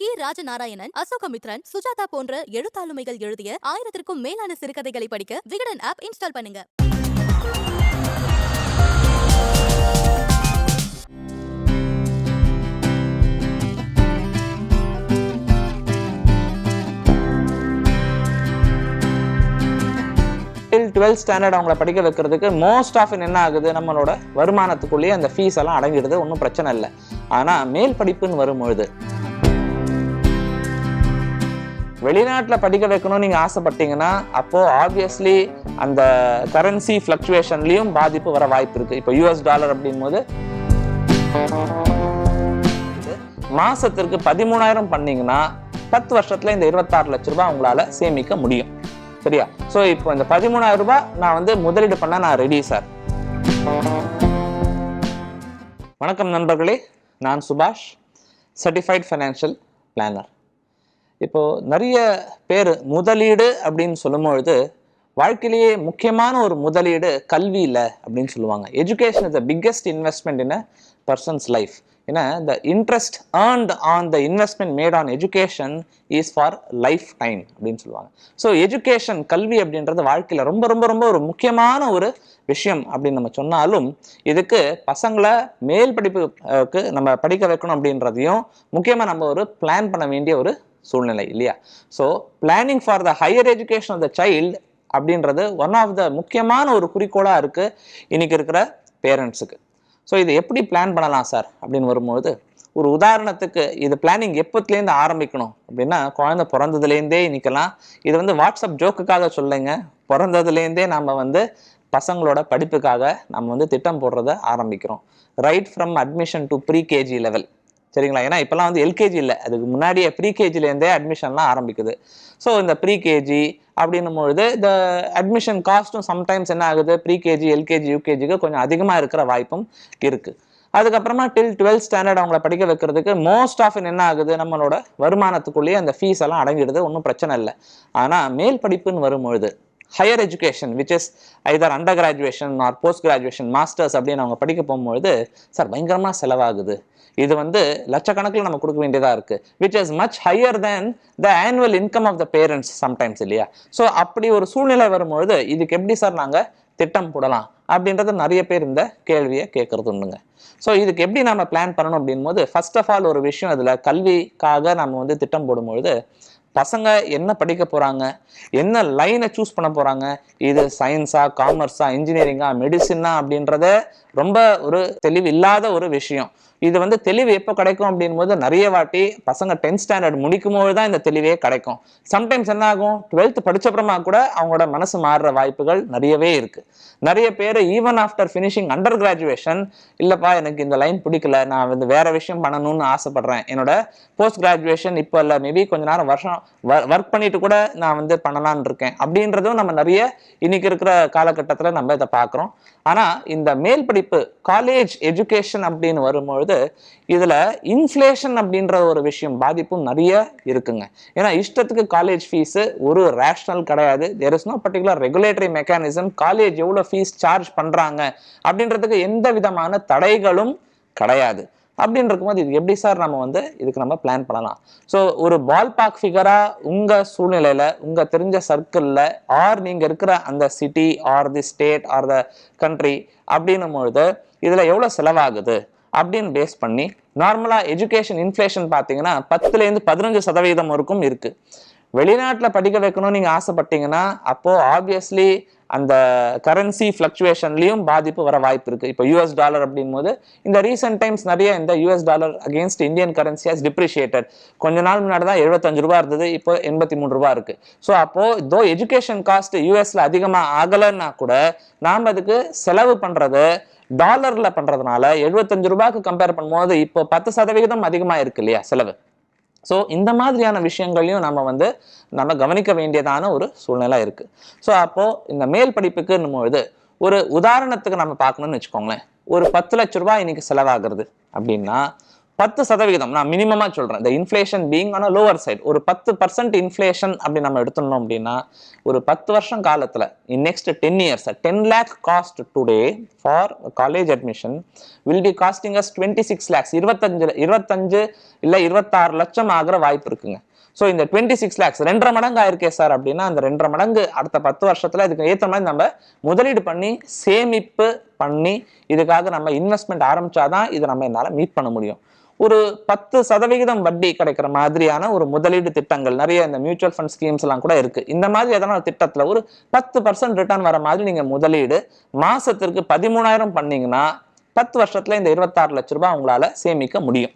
கி. ராஜநாராயணன் அசோகமித்ரன் சுஜாதா போன்ற எழுத்தாளுமைகள் எழுதிய ஆயிரத்திற்கும் மேலான சிறுகதைகளை படிக்க விகடன் ஆப் இன்ஸ்டால் பண்ணுங்க. டுவெல்த் ஸ்டாண்டர்ட் அவங்கள படிக்க வைக்கிறதுக்கு மோஸ்ட் ஆஃப் என்ன ஆகுது? நம்மளோட வருமானத்துக்குள்ளேயே அந்த ஃபீஸ் எல்லாம் அடங்கிடுது. ஒன்றும் பிரச்சனை இல்லை. ஆனால் மேல் படிப்புன்னு வரும்பொழுது வெளிநாட்டில் படிக்க வைக்கணும்னு நீங்கள் ஆசைப்பட்டீங்கன்னா அப்போது ஆப்வியஸ்லி அந்த கரன்சி ஃப்ளக்சுவேஷன்லேயும் பாதிப்பு வர வாய்ப்பு இருக்குது இப்போ யூஎஸ் டாலர் அப்படின் போது பதிமூணாயிரம் பண்ணிங்கன்னா பத்து வருஷத்தில் இந்த இருபத்தாறு லட்ச ரூபாய் உங்களால் சேமிக்க முடியும். சரியா? ஸோ இப்போ இந்த பதிமூணாயிரம் ரூபாய் நான் வந்து முதலீடு பண்ண நான் ரெடி சார் வணக்கம் நண்பர்களே. நான் சுபாஷ் சர்டிஃபைட் ஃபைனான்ஷியல் பிளானர் இப்போது நிறைய பேர் முதலீடு அப்படின்னு சொல்லும்பொழுது வாழ்க்கையிலேயே முக்கியமான ஒரு முதலீடு கல்வியில் அப்படின்னு சொல்லுவாங்க. Education is the biggest investment in a person's life ஏன்னா the interest earned on the investment made on education is for life time அப்படின்னு சொல்லுவாங்க. ஸோ எஜுகேஷன் கல்வி அப்படின்றது வாழ்க்கையில் ரொம்ப ரொம்ப ரொம்ப ஒரு முக்கியமான ஒரு விஷயம் அப்படின்னு நம்ம சொன்னாலும் இதுக்கு பசங்களை மேல் படிப்புக்கு நம்ம படிக்க வைக்கணும் அப்படின்றதையும் முக்கியமாக நம்ம ஒரு பிளான் பண்ண வேண்டிய ஒரு சூழ்நிலை இல்லையா? So planning for the higher education of the child அப்படின்றது ஒன் ஆஃப் த முக்கியமான ஒரு குறிக்கோளாக இருக்குது இன்னைக்கு இருக்கிற பேரண்ட்ஸுக்கு ஸோ இது எப்படி பிளான் பண்ணலாம் சார் அப்படின்னு வரும்போது ஒரு உதாரணத்துக்கு இது பிளானிங் எப்போத்துலேருந்து ஆரம்பிக்கணும் அப்படின்னா குழந்தை பிறந்ததுலேருந்தே இன்னைக்கெல்லாம் இது வந்து வாட்ஸ்அப் ஜோக்குக்காக சொல்லுங்க. பிறந்ததுலேருந்தே நம்ம வந்து பசங்களோட படிப்புக்காக நம்ம வந்து திட்டம் போடுறத ஆரம்பிக்கிறோம். Right from admission to pre KG level சரிங்களா? ஏன்னா இப்போலாம் வந்து எல்கேஜி இல்லை. அதுக்கு முன்னாடியே ப்ரீகேஜிலேருந்தே அட்மிஷன்லாம் ஆரம்பிக்குது. ஸோ இந்த ப்ரீகேஜி அப்படின்னும் பொழுது இந்த அட்மிஷன் காஸ்ட்டும் சம்டைம்ஸ் என்ன ஆகுது? ப்ரீகேஜி எல்கேஜி யூகேஜிக்கு கொஞ்சம் அதிகமாக இருக்கிற வாய்ப்பும் இருக்குது அதுக்கப்புறமா டில் டுவெல்த் ஸ்டாண்டர்ட் அவங்கள படிக்க வைக்கிறதுக்கு மோஸ்ட் ஆஃப் என்ன ஆகுது? நம்மளோட வருமானத்துக்குள்ளேயே அந்த ஃபீஸ் எல்லாம் அடங்கிடுது. ஒன்றும் பிரச்சனை இல்லை. ஆனால் மேல் படிப்புன்னு வரும்பொழுது higher education which is either under graduation or post graduation masters அப்படின்னு அவங்க படிக்க போகும்பொழுது சார் பயங்கரமாக செலவாகுது. இது வந்து லட்சக்கணக்கில் நம்ம கொடுக்க வேண்டியதாக இருக்குது which is much higher than the annual income of the parents sometimes இல்லையா? ஸோ அப்படி ஒரு சூழ்நிலை வரும்பொழுது இதுக்கு எப்படி சார் நாங்கள் திட்டம் போடலாம்? அப்படின்றது நிறைய பேர் இந்த கேள்வியை கேட்கறது உண்டுங்க. ஸோ இதுக்கு எப்படி நம்ம பிளான் பண்ணணும் அப்படின் போது ஃபர்ஸ்ட் ஆஃப் ஆல் ஒரு விஷயம் இதில் கல்விக்காக நம்ம வந்து திட்டம் போடும்பொழுது பசங்க என்ன படிக்க போகிறாங்க என்ன லைனை சூஸ் பண்ண போகிறாங்க இது சயின்ஸா காமர்ஸா இன்ஜினியரிங்கா மெடிசினா அப்படின்றத ரொம்ப ஒரு தெளிவு இல்லாத ஒரு விஷயம். இது வந்து தெளிவு எப்போ கிடைக்கும் அப்படின் போது நிறைய வாட்டி பசங்க டென்த் ஸ்டாண்டர்ட் முடிக்கும் போது தான் இந்த தெளிவே கிடைக்கும். சம்டைம்ஸ் என்ன ஆகும்? டுவெல்த் படிச்சப்புறமா கூட அவங்களோட மனசு மாறுற வாய்ப்புகள் நிறையவே இருக்குது நிறைய பேர் even after finishing under graduation இல்லைப்பா எனக்கு இந்த லைன் பிடிக்கல. நான் வந்து வேற விஷயம் பண்ணணும்னு ஆசைப்படுறேன். என்னோட போஸ்ட் கிராஜுவேஷன் இப்போ இல்லை மேபி கொஞ்ச நேரம் வருஷம் ஒர்க் பண்ணிட்டு கூட நான் வந்து பண்ணலான்னு இருக்கேன். அப்படின்றதும் நம்ம நிறைய இன்னைக்கு இருக்கிற காலகட்டத்தில் நம்ம இதை பார்க்குறோம். ஆனால் இந்த மேல் படிப்பு காலேஜ் எஜுகேஷன் அப்படின்னு வரும்பொழுது இதில் இன்ஃப்ளேஷன் அப்படின்ற ஒரு விஷயம் பாதிப்பும் நிறைய இருக்குங்க. ஏன்னா இஷ்டத்துக்கு காலேஜ் ஃபீஸு ஒரு ரேஷனல் கிடையாது. There is no particular regulatory mechanism college எவ்வளோ ஃபீஸ் சார்ஜ் பண்ணுறாங்க அப்படின்றதுக்கு எந்த விதமான தடைகளும் கிடையாது. அப்படின்னு இருக்கும்போது இது எப்படி சார் நம்ம வந்து இதுக்கு நம்ம பிளான் பண்ணலாம்? ஸோ ஒரு பால் பாக் ஃபிகராக உங்கள் சூழ்நிலையில் உங்கள் தெரிஞ்ச சர்க்கிளில் ஆர் நீங்கள் இருக்கிற அந்த city or the state or the country அப்படின்னும் பொழுது இதில் எவ்வளோ செலவாகுது? அப்படின்னு பேஸ் பண்ணி நார்மலாக எஜுகேஷன் இன்ஃப்ளேஷன் பார்த்தீங்கன்னா பத்துலேருந்து பதினஞ்சு சதவீதம் வரைக்கும் இருக்குது வெளிநாட்டில் படிக்க வைக்கணும்னு நீங்கள் ஆசைப்பட்டீங்கன்னா அப்போது ஆப்வியஸ்லி அந்த கரன்சி ஃப்ளக்சுவேஷன்லேயும் பாதிப்பு வர வாய்ப்பு இருக்குது இப்போ யூஎஸ் டாலர் அப்படிங்கும்போது போது இந்த ரீசெண்ட் டைம்ஸ் நிறைய இந்த US dollar against Indian currency has depreciated கொஞ்ச நாள் முன்னாடி தான் எழுபத்தஞ்சு ரூபா இருந்தது இப்போ எண்பத்தி மூணு ரூபா இருக்குது ஸோ அப்போது தோ எஜுகேஷன் காஸ்ட் யூஎஸ்ல அதிகமாக ஆகலைன்னா கூட நாம் அதுக்கு செலவு பண்ணுறது டாலர்ல பண்றதுனால எழுபத்தஞ்சு ரூபாய்க்கு கம்பேர் பண்ணும்போது இப்போ பத்து சதவிகிதம் அதிகமாக இருக்கு இல்லையா செலவு? ஸோ இந்த மாதிரியான விஷயங்களையும் நம்ம வந்து நம்ம கவனிக்க வேண்டியதான ஒரு சூழ்நிலை இருக்கு. ஸோ அப்போ இந்த மேல் படிப்புக்குன்னும் பொழுது ஒரு உதாரணத்துக்கு நம்ம பார்க்கணும்னு வச்சுக்கோங்களேன். ஒரு பத்து லட்ச ரூபாய் இன்னைக்கு செலவாகிறது அப்படின்னா பத்து சதவிகிதம் நான் மினிமமாக சொல்கிறேன் இந்த inflation being on lower side ஒரு பத்து பர்சன்ட் இன்ஃப்ளேஷன் அப்படி நம்ம எடுத்துனோம் அப்படின்னா ஒரு பத்து வருஷம் காலத்தில் in next ten years ten lakh cost today for college admission will be costing as twenty six lakhs இருபத்தஞ்சு இருபத்தஞ்சு இல்லை இருபத்தாறு லட்சம் ஆகிற வாய்ப்பு இருக்குங்க. ஸோ இந்த டுவெண்ட்டி சிக்ஸ் லேக்ஸ் ரெண்டரை மடங்கு ஆயிருக்கே சார் அப்படின்னா அந்த ரெண்டரை மடங்கு அடுத்த பத்து வருஷத்தில் இதுக்கு ஏற்ற மாதிரி நம்ம முதலீடு பண்ணி சேமிப்பு பண்ணி இதுக்காக நம்ம இன்வெஸ்ட்மெண்ட் ஆரம்பிச்சாதான் இதை நம்ம என்னால் மீட் பண்ண முடியும். ஒரு பத்து சதவிகிதம் வட்டி கிடைக்கிற மாதிரியான ஒரு முதலீடு திட்டங்கள். நிறைய இந்த மியூச்சுவல் ஃபண்ட் ஸ்கீம்ஸ் எல்லாம் கூட இருக்கு. இந்த மாதிரி எதனா திட்டத்தில் திட்டத்துல ஒரு பத்து பர்சன்ட் ரிட்டர்ன் வர மாதிரி நீங்க முதலீடு மாசத்திற்கு பதிமூணாயிரம் பண்ணீங்கன்னா பத்து வருஷத்துல இந்த இருபத்தாறு லட்ச ரூபாய் உங்களால சேமிக்க முடியும்.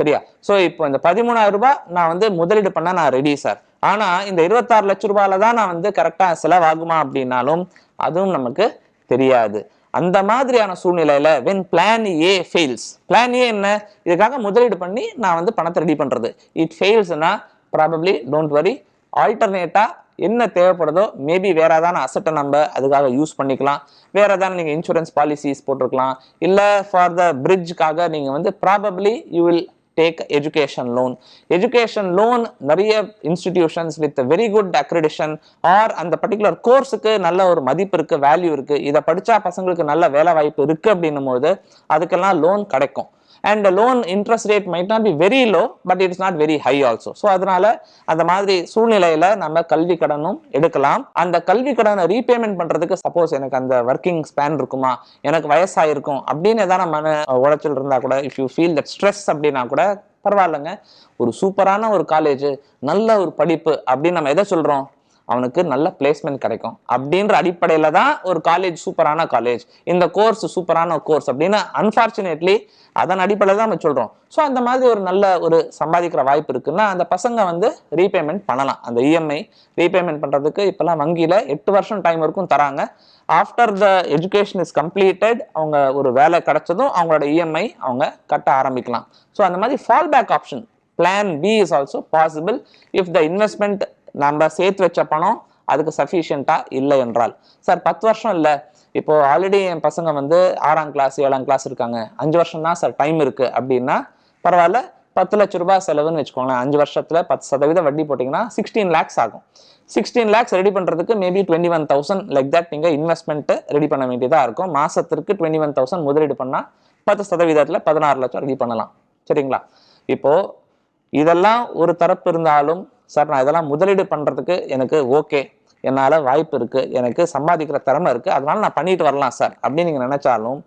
சரியா? ஸோ இப்போ இந்த பதிமூணாயிரம் ரூபாய் நான் வந்து முதலீடு பண்ண நான் ரெடி சார் ஆனா இந்த இருபத்தாறு லட்ச ரூபாயில தான் நான் வந்து கரெக்டா செலவாகுமா அப்படின்னாலும் அதுவும் நமக்கு தெரியாது. அந்த மாதிரியான சூழ்நிலையில when plan A fails plan A என்ன? இதுக்காக முதலீடு பண்ணி நான் வந்து பணத்தை ரெடி பண்றது. இட் ஃபெயில்ஸ்னா ப்ராபப்ளி டோன்ட் வரி ஆல்டர்னேட்டா என்ன தேவைப்படுதோ மேபி வேற ஏதாவது அசட்டை நம்ம அதுக்காக யூஸ் பண்ணிக்கலாம். வேற ஏதாவது நீங்கள் இன்சூரன்ஸ் பாலிசிஸ் போட்டிருக்கலாம். இல்லை ஃபார் த பிரிட்ஜுக்காக நீங்கள் வந்து probably you will take education loan education loan நிறைய institutions with very good accreditation or அந்த பர்டிகுலர் கோர்ஸுக்கு நல்ல ஒரு மதிப்பு இருக்கு வேல்யூ இருக்கு. இதை படிச்சா பசங்களுக்கு நல்ல வேலை வாய்ப்பு இருக்கு அப்படின்னும் போது அதுக்கெல்லாம் லோன் கிடைக்கும். And loan interest rate might not be very low but it's not very high also so அதனால அந்த மாதிரி சூழ்நிலையில நம்ம கல்வி கடனும் எடுக்கலாம். அந்த கல்வி கடனை ரீபேமெண்ட் பண்றதுக்கு சப்போஸ் எனக்கு அந்த ஒர்க்கிங் ஸ்பேன் இருக்குமா? எனக்கு வயசாயிருக்கும் அப்படின்னு எதாவது மன உளைச்சல் இருந்தா கூட if you feel that stress அப்படின்னா கூட பரவாயில்லைங்க. ஒரு சூப்பரான ஒரு காலேஜ் நல்ல ஒரு படிப்பு அப்படின்னு நம்ம எதை சொல்றோம்? அவனுக்கு நல்ல பிளேஸ்மெண்ட் கிடைக்கும். அப்படின்ற அடிப்படையில் தான் ஒரு காலேஜ் சூப்பரான காலேஜ் இந்த கோர்ஸ் சூப்பரான கோர்ஸ் அப்படின்னு அன்ஃபார்ச்சுனேட்லி அதன் அடிப்படையில் தான் நம்ம சொல்கிறோம் ஸோ அந்த மாதிரி ஒரு நல்ல ஒரு சம்பாதிக்கிற வாய்ப்பு இருக்குன்னா அந்த பசங்க வந்து ரீபேமெண்ட் பண்ணலாம். அந்த இஎம்ஐ ரீபேமெண்ட் பண்ணுறதுக்கு இப்போல்லாம் வங்கியில் எட்டு வருஷம் டைம் வரைக்கும் தராங்க. After the education is completed அவங்க ஒரு வேலை கிடைச்சதும் அவங்களோட இஎம்ஐ அவங்க கட்ட ஆரம்பிக்கலாம். ஸோ அந்த மாதிரி fall back option plan B is also possible if the investment நம்ம சேர்த்து வச்ச பணம் அதுக்கு சஃபிஷியண்டா இல்லை என்றால். சார் பத்து வருஷம் இல்லை. இப்போ ஆல்ரெடி என் பசங்க வந்து ஆறாம் கிளாஸ் ஏழாம் கிளாஸ் இருக்காங்க. அஞ்சு வருஷம் தான் சார் டைம் இருக்கு. அப்படின்னா பரவாயில்ல பத்து லட்ச ரூபாய் செலவுன்னு வச்சுக்கோங்களேன். அஞ்சு வருஷத்துல பத்து சதவீத வட்டி போட்டிங்கன்னா சிக்ஸ்டீன் லேக்ஸ் ஆகும். சிக்ஸ்டீன் லேக்ஸ் ரெடி பண்ணுறதுக்கு maybe twenty one thousand like that நீங்கள் இன்வெஸ்ட்மெண்ட் ரெடி பண்ண வேண்டியதாக இருக்கும். மாசத்திற்கு டுவெண்ட்டி ஒன் தௌசண்ட் முதலீடு பண்ணால் பத்து சதவீதத்தில் பதினாறு லட்சம் ரெடி பண்ணலாம். சரிங்களா? இப்போ இதெல்லாம் ஒரு தரப்பு இருந்தாலும் சார் நான் இதெல்லாம் முதலீடு பண்ணுறதுக்கு எனக்கு ஓகே. என்னால் வாய்ப்பு இருக்குது எனக்கு சம்பாதிக்கிற திறமை இருக்குது அதனால் நான் பண்ணிட்டு வரலாம் சார் அப்படின்னு நீங்கள் நினச்சாலும்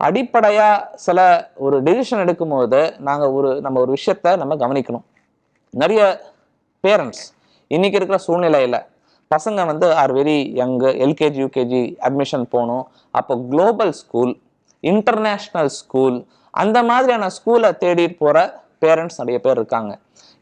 அடிப்படையாக சில ஒரு டெசிஷன் எடுக்கும்போது நாங்கள் ஒரு நம்ம ஒரு விஷயத்த நம்ம கவனிக்கணும். நிறைய பேரண்ட்ஸ் இன்றைக்கி இருக்கிற சூழ்நிலையில் பசங்க வந்து are very young LKG UKG admission போகணும். அப்போ குளோபல் ஸ்கூல் இன்டர்நேஷ்னல் ஸ்கூல் அந்த மாதிரியான ஸ்கூலை தேடிட்டு போகிற பேரண்ட்ஸ் நிறைய பேர் இருக்காங்க.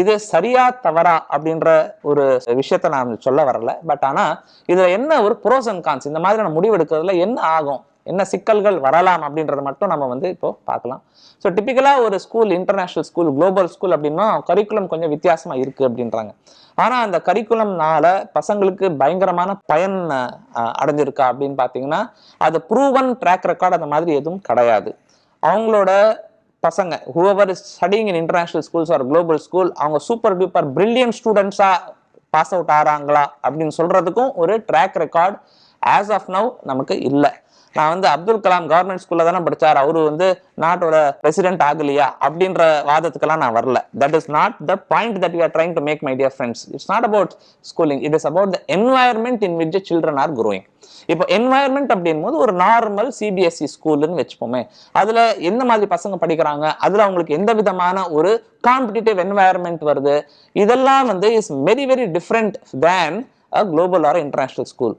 இது சரியா தவறா அப்படின்ற ஒரு விஷயத்த நான் சொல்ல வரல. பட் ஆனா இதுல என்ன ஒரு ப்ரோஸ் அண்ட் கான்ஸ் இந்த மாதிரியான முடிவு எடுக்கிறதுல என்ன ஆகும்? என்ன சிக்கல்கள் வரலாம் அப்படின்றத மட்டும் நம்ம வந்து இப்போ பார்க்கலாம். ஸோ டிப்பிக்கலாக ஒரு school international school global school அப்படின்னா கரிக்குலம் கொஞ்சம் வித்தியாசமா இருக்கு அப்படின்றாங்க. ஆனா அந்த கரிக்குலம்னால பசங்களுக்கு பயங்கரமான பயன் அடைஞ்சிருக்கா அப்படின்னு பார்த்தீங்கன்னா அது ப்ரூவன் ட்ராக் ரெக்கார்ட் அந்த மாதிரி எதுவும் கிடையாது. அவங்களோட பசங்க who are studying in international schools or global school அவங்க சூப்பர் டூப்பர் பிரில்லியன் ஸ்டூடெண்ட்ஸாக பாஸ் அவுட் ஆகிறாங்களா அப்படின்னு சொல்கிறதுக்கும் ஒரு track record as of now நமக்கு இல்லை. நான் வந்து அப்துல் கலாம் கவர்மெண்ட் ஸ்கூல்ல தானே படிச்சார். அவரு வந்து நாட்டோட பிரசிடென்ட் ஆகலையா? அப்படின்ற வாதத்துக்கெல்லாம் நான் வரல. That is not the point that you are trying to make my dear friends it's not about schooling it is about the environment in which children are growing இப்போ என்வாயர்மெண்ட் அப்படின் போது ஒரு நார்மல் சிபிஎஸ்சி ஸ்கூல்னு வச்சுப்போமே. அதுல எந்த மாதிரி பசங்க படிக்கிறாங்க? அதுல அவங்களுக்கு எந்த விதமான ஒரு காம்படிட்டிவ் என்வாயர்மெண்ட் வருது? இதெல்லாம் வந்து is very very different than a global or international school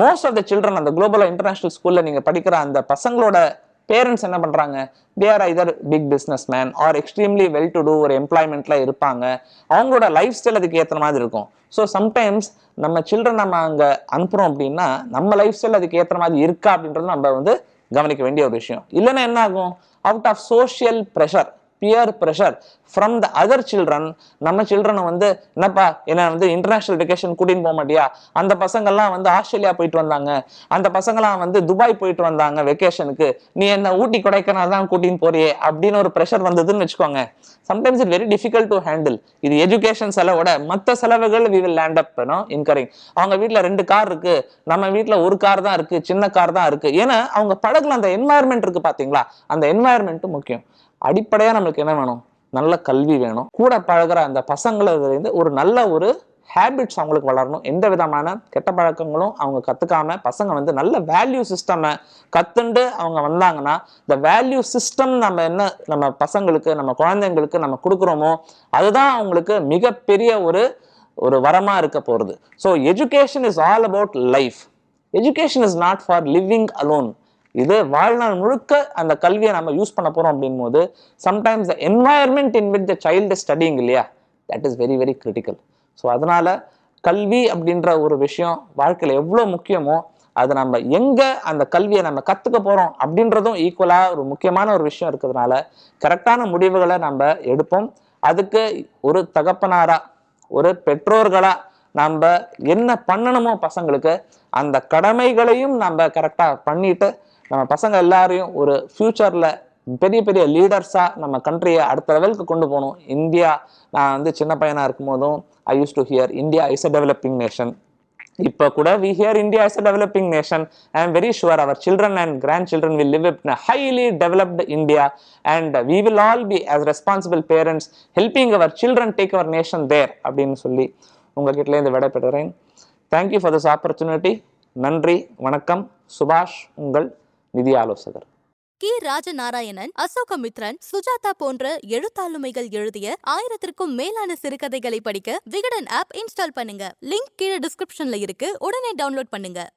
most of the children அந்த குளோபல் இன்டர்நேஷனல் ஸ்கூல்ல நீங்கள் படிக்கிற அந்த பசங்களோட பேரண்ட்ஸ் என்ன பண்றாங்க? They are either big business man or extremely well to do ஒரு எம்ப்ளாய்மெண்ட்ல இருப்பாங்க. அவங்களோட லைஃப் ஸ்டைல் அதுக்கு ஏற்ற மாதிரி இருக்கும். ஸோ சம்டைம்ஸ் நம்ம சில்ட்ரன் நம்ம அங்க அனுப்புறோம் அப்படின்னா நம்ம லைஃப் ஸ்டைல் அதுக்கு ஏற்ற மாதிரி இருக்கா அப்படின்றது நம்ம வந்து கவனிக்க வேண்டிய ஒரு விஷயம். இல்லைன்னா என்ன ஆகும்? Out of social pressure peer pressure from the other children நம்ம சில்ட்ரனை வந்து என்னப்பா என்ன வந்து இன்டர்நேஷனல் வெக்கேஷன் கூட்டின்னு போக மாட்டியா? அந்த பசங்கள்லாம் வந்து ஆஸ்திரேலியா போயிட்டு வந்தாங்க. அந்த பசங்களாம் வந்து துபாய் போயிட்டு வந்தாங்க வெக்கேஷனுக்கு நீ என்ன ஊட்டி கொடைக்கானல் தான் கூட்டின்னு போறியே அப்படின்னு ஒரு ப்ரெஷர் வந்ததுன்னு வச்சுக்கோங்க. Sometimes it very difficult to handle இது எஜுகேஷன் செலவோட மற்ற செலவுகள் we will land up incurring அவங்க வீட்டில் ரெண்டு கார் இருக்கு. நம்ம வீட்டில் ஒரு கார் தான் இருக்கு சின்ன கார் தான் இருக்கு. ஏன்னா அவங்க பழகுல அந்த என்வாயர்மெண்ட் இருக்கு பாத்தீங்களா? அந்த என்வாயர்மெண்ட்டும் முக்கியம். அடிப்படையாக நம்மளுக்கு என்ன வேணும்? நல்ல கல்வி வேணும். கூட பழகுற அந்த பசங்களதுலேருந்து ஒரு நல்ல ஒரு ஹேபிட்ஸ் அவங்களுக்கு வளரணும். எந்த விதமான கெட்ட பழக்கங்களும் அவங்க கற்றுக்காம பசங்க வந்து நல்ல வேல்யூ சிஸ்டமை கற்றுண்டு அவங்க வந்தாங்கன்னா இந்த வேல்யூ சிஸ்டம் நம்ம என்ன நம்ம பசங்களுக்கு நம்ம குழந்தைங்களுக்கு நம்ம கொடுக்குறோமோ அதுதான் அவங்களுக்கு மிகப்பெரிய ஒரு ஒரு வரமாக இருக்க போகிறது so education is all about life education is not for living alone இது வாழ்நாள் முழுக்க அந்த கல்வியை நம்ம யூஸ் பண்ண போறோம் அப்படின் போது sometimes the environment in with the child studying இல்லையா? That is very very critical so அதனால கல்வி அப்படின்ற ஒரு விஷயம் வாழ்க்கையில் எவ்வளோ முக்கியமோ அது நம்ம எங்கே அந்த கல்வியை நம்ம கற்றுக்க போகிறோம் அப்படின்றதும் ஈக்குவலாக ஒரு முக்கியமான ஒரு விஷயம் இருக்கிறதுனால கரெக்டான முடிவுகளை நம்ம எடுப்போம். அதுக்கு ஒரு தகப்பனாரா ஒரு பெற்றோர்களாக நம்ம என்ன பண்ணணுமோ பசங்களுக்கு அந்த கடமைகளையும் நம்ம கரெக்டாக பண்ணிட்டு நம்ம பசங்க எல்லாரையும் ஒரு ஃப்யூச்சரில் பெரிய பெரிய லீடர்ஸாக நம்ம கண்ட்ரியை அடுத்த லெவலுக்கு கொண்டு போகணும். இந்தியா நான் வந்து சின்ன பையனாக இருக்கும் போதும் I use to hear India is a developing nation இப்போ கூட we hear India is a developing nation I am very sure our children and grand children will live in highly developed India and we will all be as responsible parents helping our children take our nation there அப்படின்னு சொல்லி உங்ககிட்டலேருந்து விடைபெறுகிறேன். Thank you for this opportunity நன்றி வணக்கம். சுபாஷ் உங்கள் நிதி ஆலோசகர். K. Rajanarayanan Ashokamitran Sujatha போன்ற எழுத்தாளுமைகள் எழுதிய ஆயிரத்திற்கும் மேலான சிறுகதைகளை படிக்க விகடன் ஆப் இன்ஸ்டால் பண்ணுங்க. லிங்க் கீழே டிஸ்கிரிப்ஷன்ல இருக்கு. உடனே டவுன்லோட் பண்ணுங்க.